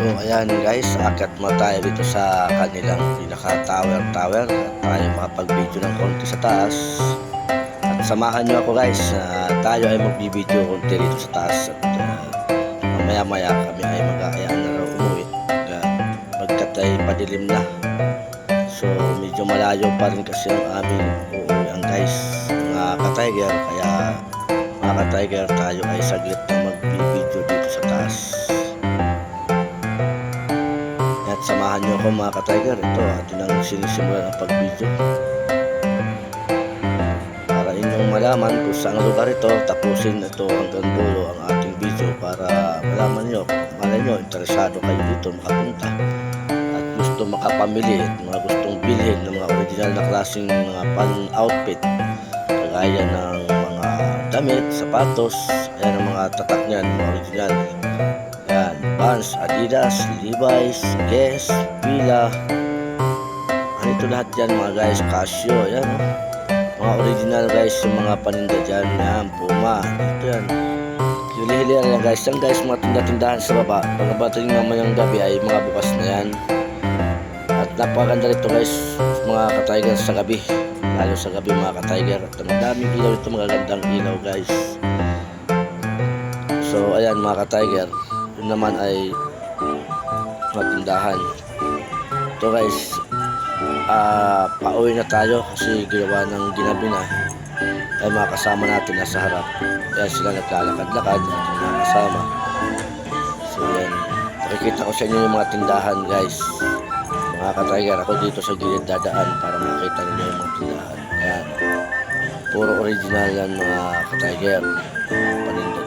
So ayan guys, akat mo tayo dito sa kanilang pinaka tower at tayo makapag-video ng konti sa taas. At samahan nyo ako guys, na tayo ay mag-video konti dito sa taas at uh, mamaya maya kami ay mag-aayaan na raw umuwi. Uh, pagkat ay padilim na. So medyo malayo pa rin kasi ang aming uuwian guys, mga ka-tiger. Kaya mga ka-tiger tayo ay saglit na mag-video dito sa taas. At samahan nyo ako mga ka-tiger. Ito, atin ang sinisimulan ang pag-video. Para inyong malaman kung saan lugar ito, tapusin ito hanggang dulo ang ating video para malaman nyo, malay nyo, interesado kayo dito makapunta. At gusto makapamili at mga gustong bilhin ng mga original na klaseng mga pan-outfit. Kagaya ng mga damit, sapatos, ayan ang mga tatak niyan, mga original. Vans, Adidas, Levi's, Guess, Fila. Ano lahat yan mga guys, Casio, yan. oh. Mga original guys, yung mga paninda dyan, yan, Puma, ito yan. Hili-hili yan guys, yan guys, mga tinda-tindahan sa baba. Pagkabating mamayang gabi ay mga bukas na yan. At napakaganda rito guys, mga ka-tiger sa gabi. Lalo sa gabi mga ka-tiger. At ang daming ilaw ito, magagandang ilaw guys. So ayan mga ka-tiger, yun naman ay matindahan. Ito guys, ah pauwi na tayo kasi gawa ng ginabi na ay mga kasama natin nasa harap. Kaya sila naglalakad-lakad at mga kasama. So yan, nakikita ko sa inyo yung mga tindahan guys. Mga ka-tiger, ako dito sa gilid dadaan para makita ninyo yung mga tindahan. Ayan. Puro original yan mga ka-tiger. Paninda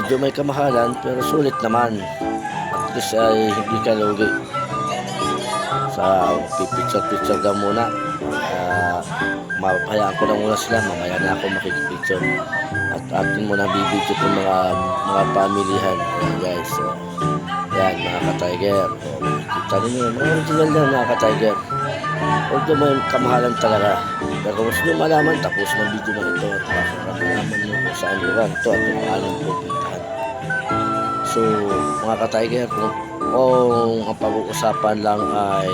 medyo may kamahalan pero sulit naman. At least ay hindi ka lugi. Sa pipicture-picture ka muna. Uh, mapahayaan ko na muna sila. Mamaya na ako makikipicture. At atin muna bibidyo ko mga mga pamilihan. Ayan, guys. So, yan mga ka-tiger o, kita ninyo mga original na mga ka-tiger although may kamahalan talaga. Pero kung gusto nyo malaman tapos ng video na ito at para malaman nyo kung saan lugar ito at kung paano pupuntahan. So mga ka-tiger kung, kung ang pag-uusapan lang ay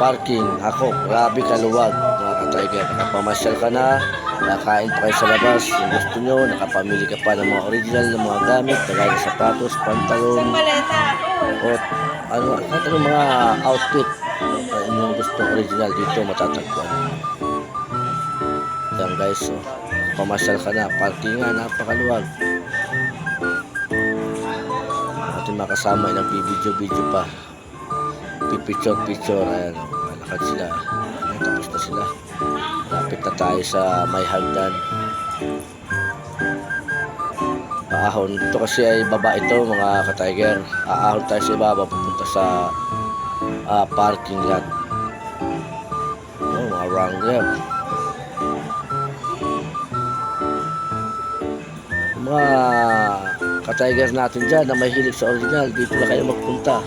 parking ako grabe kaluwag mga ka-tiger nakapamasyal ka na nakain pa kayo sa labas kung gusto nyo nakapamili ka pa ng mga original na mga gamit kagaya sapatos, pantalon o ano, kahit anong mga outfit na inyong gusto original dito matatagpuan. Yan guys so, pamasyal ka na. Parking nga napakaluwag. Ating mga kasama ay nagbibidyo-video pa. Pipicture-picture ayan malakad sila. Ayan, tapos na sila. Lapit na tayo sa may hagdan aahon dito kasi ay baba ito mga ka-tiger. Aahon tayo sa ibaba pupunta sa ah, parking lot. Oh, mga wrangler. Mga ka-tiger natin dyan na may hilig sa original dito na kayo magpunta.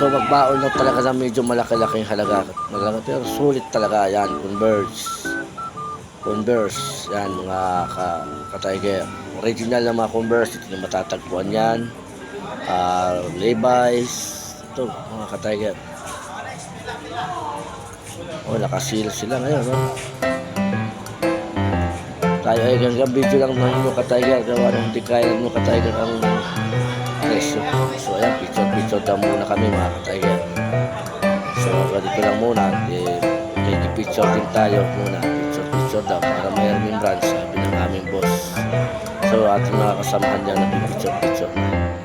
So magbaon lang talaga ng medyo malaki-laking halaga. Malaga pero sulit talaga yan converse converse. Yan mga ka, ka-tiger. Original na mga converse. Ito na matatagpuan yan. Uh, Levi's. Ito mga ka-tiger. Oh nakasil sila ngayon no? tayo ay hanggang video lang ng mga ka-tiger. Gawa ng hindi kaya ng mga ka-tiger ang presyo. So ayan picture picture daw muna kami mga ka-tiger. So ganito lang muna. Eh, picture din tayo muna daw para may remembrance sabi ng aming boss. So ating mga kasamahan dyan na picture picture na